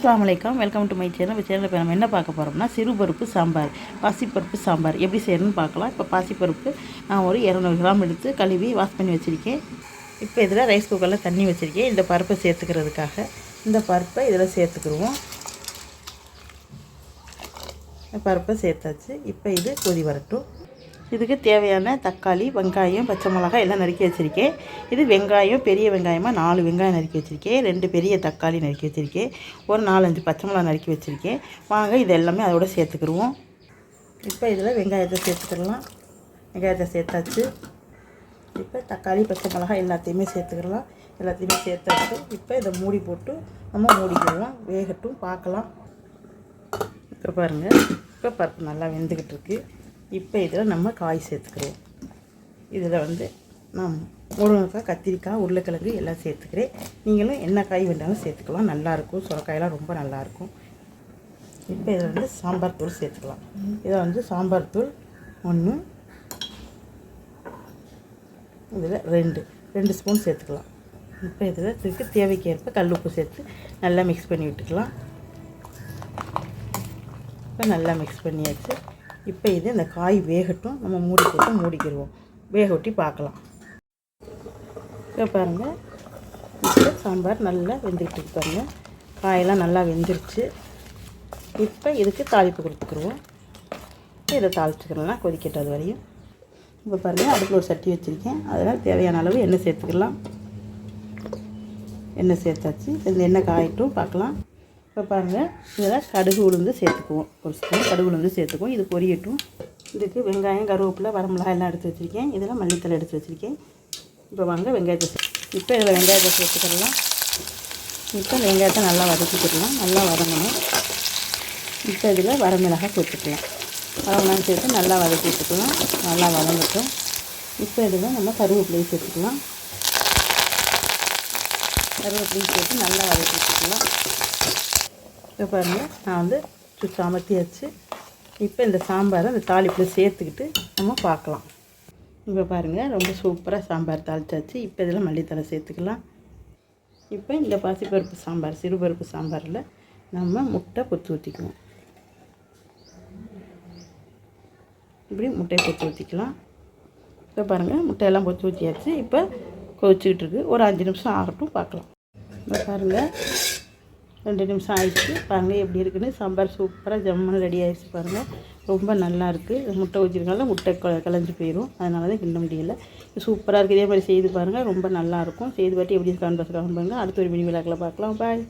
அஸ்ஸலாமு அலைக்கம் welcome to my channel இப்போ சேனலில் இப்போ நம்ம என்ன பார்க்க போகிறோம்னா சிறுபருப்பு சாம்பார். பாசிப்பருப்பு சாம்பார். எப்படி செய்யணும்னு பார்க்கலாம். இப்போ பாசிப்பருப்பு நான் ஒரு இரநூறு கிராம் எடுத்து கழுவி வாஷ் பண்ணி வச்சுருக்கேன். இப்போ இதில் ரைஸ் குக்கரில் தண்ணி வச்சுருக்கேன். இந்த பருப்பை சேர்த்துக்கிறதுக்காக. இந்த பருப்பை இதில் சேர்த்துக்கிடுவோம் இந்த பருப்பை சேர்த்தாச்சு. இப்போ இது கொதி வரட்டும். இதுக்கு தேவையான தக்காளி வெங்காயம் பச்சை மிளகாய் எல்லாம் நறுக்கி வச்சுருக்கேன். இது வெங்காயம் பெரிய வெங்காயமாக நாலு வெங்காயம் நறுக்கி வச்சுருக்கேன். ரெண்டு பெரிய தக்காளி நறுக்கி வச்சுருக்கேன். ஒரு நாலஞ்சு பச்சை மிளகா நறுக்கி வச்சுருக்கேன். வாங்க இது எல்லாமே அதோட சேர்த்துக்கிடுவோம் இப்போ இதில் வெங்காயத்தை சேர்த்துக்கிடலாம் வெங்காயத்தை சேர்த்தாச்சு. இப்போ தக்காளி பச்சை மிளகாய் எல்லாத்தையுமே சேர்த்துக்கிடலாம் எல்லாத்தையுமே சேர்த்தாச்சு. இப்போ இதை மூடி போட்டு நம்ம மூடிக்கிடலாம் வேகட்டும் பார்க்கலாம். இப்போ பாருங்கள் இப்போ பருப்பு நல்லா வெந்துக்கிட்டு இருக்குது இப்போ இதில் நம்ம காய் சேர்த்துக்கிறோம். இதில் வந்து நான் முருங்கைக்காய் கத்திரிக்காய் உருளைக்கிழங்கு எல்லாம் சேர்த்துக்கிறேன். நீங்களும் என்ன காய் வேண்டாலும் சேர்த்துக்கலாம். நல்லாயிருக்கும் சுரக்காயெல்லாம் ரொம்ப நல்லாயிருக்கும் இப்போ இதில் வந்து சாம்பார் தூள் சேர்த்துக்கலாம். இதை வந்து சாம்பார் தூள் ஒன்று இதில் ரெண்டு ரெண்டு ஸ்பூன் சேர்த்துக்கலாம். இப்போ இதில் இதுக்கு தேவைக்கேற்ப கல் உப்பு சேர்த்து நல்லா மிக்ஸ் பண்ணி விட்டுக்கலாம். இப்போ நல்லா மிக்ஸ் பண்ணியாச்சு. இப்போ இது இந்த காய் வேகட்டும். நம்ம மூடி போட்டு மூடிக்கிடுவோம் வேக ஒட்டி பார்க்கலாம். இப்போ பாருங்கள் இப்போ சாம்பார் நல்லா வெந்துக்கிட்டு இருக்கு பாருங்கள் காயெல்லாம் நல்லா வெந்துருச்சு. இப்போ இதுக்கு தாளிப்பு கொடுத்துக்குருவோம். இதை தாளிச்சுக்கலாம் கொதிக்கட்டும் அது வரையும். இப்போ பாருங்கள் அடுப்பில் ஒரு சட்டி வச்சுருக்கேன். அதனால் தேவையான அளவு எண்ணெய் சேர்த்துக்கலாம். எண்ணெய் சேர்த்தாச்சு. இந்த எண்ணெய் காயட்டும் பார்க்கலாம். இப்போ பாருங்கள் இதில் கடுகு உளுந்து சேர்த்துக்குவோம். ஒரு ஸ்பூன் கடுகு உளுந்து சேர்த்துக்குவோம். இது பொரியட்டும். இதுக்கு வெங்காயம் கருவேப்பிலை வரமிளகாய் எல்லாம் எடுத்து வச்சுருக்கேன். இதில் மல்லித்தலை எடுத்து வச்சுருக்கேன். இப்போ வாங்க வெங்காயத்தை இப்போ இதில் வெங்காயத்தை சேர்த்துக்கிடலாம் இப்போ வெங்காயத்தை நல்லா வதக்கிக்கிடலாம் நல்லா வதங்கணும். இப்போ இதில் வரமிளகாய் சேர்த்துக்கலாம். வரமிளகாய் சேர்த்து நல்லா வதக்கி வச்சுக்கலாம் நல்லா வதங்கட்டும். இப்போ இதில் நம்ம கருவேப்பிலையை சேர்த்துக்கலாம். கருவேப்பிலையும் சேர்த்து நல்லா வதக்கி வச்சுக்கலாம் இப்போ பாருங்கள் நான் வந்து சுவிட்ச் அமர்த்தியாச்சு இப்போ இந்த சாம்பாரை அந்த தாளிப்பில் சேர்த்துக்கிட்டு நம்ம பார்க்கலாம். இப்போ பாருங்கள் ரொம்ப சூப்பராக சாம்பார் தாளிச்சாச்சு. இப்போ இதில் மல்லித்தலை சேர்த்துக்கலாம். இப்போ இந்த பாசிப்பருப்பு சாம்பார் சிறுபருப்பு சாம்பாரில் நம்ம முட்டை பொத்து ஊற்றிக்குவோம் இப்படி முட்டையை பொத்து ஊற்றிக்கலாம் இப்போ பாருங்கள் முட்டையெல்லாம் பொத்து ஊற்றியாச்சு இப்போ கொதிச்சுக்கிட்டு இருக்கு. ஒரு அஞ்சு நிமிஷம் ஆகட்டும் பார்க்கலாம். இப்போ பாருங்கள் ரெண்டு நிமிஷம் ஆயிடுச்சு. பாருங்கள் எப்படி இருக்குன்னு. சாம்பார் சூப்பராக ஜம்முன்னு ரெடி ஆகிடுச்சு பாருங்கள் ரொம்ப நல்லா இருக்குது முட்டை வச்சுருக்கனால முட்டை க கலைஞ்சி போயிடும் அதனால தான் கிண்ட முடியல. சூப்பராக இருக்குது இதே மாதிரி செய்து பாருங்கள் ரொம்ப நல்லாயிருக்கும் செய்து பாட்டி எப்படி இருக்கான்னு பார்த்துக்கலாம் பாருங்கள் அடுத்த ஒரு மினி விழாக்கில் பார்க்கலாம். பாய்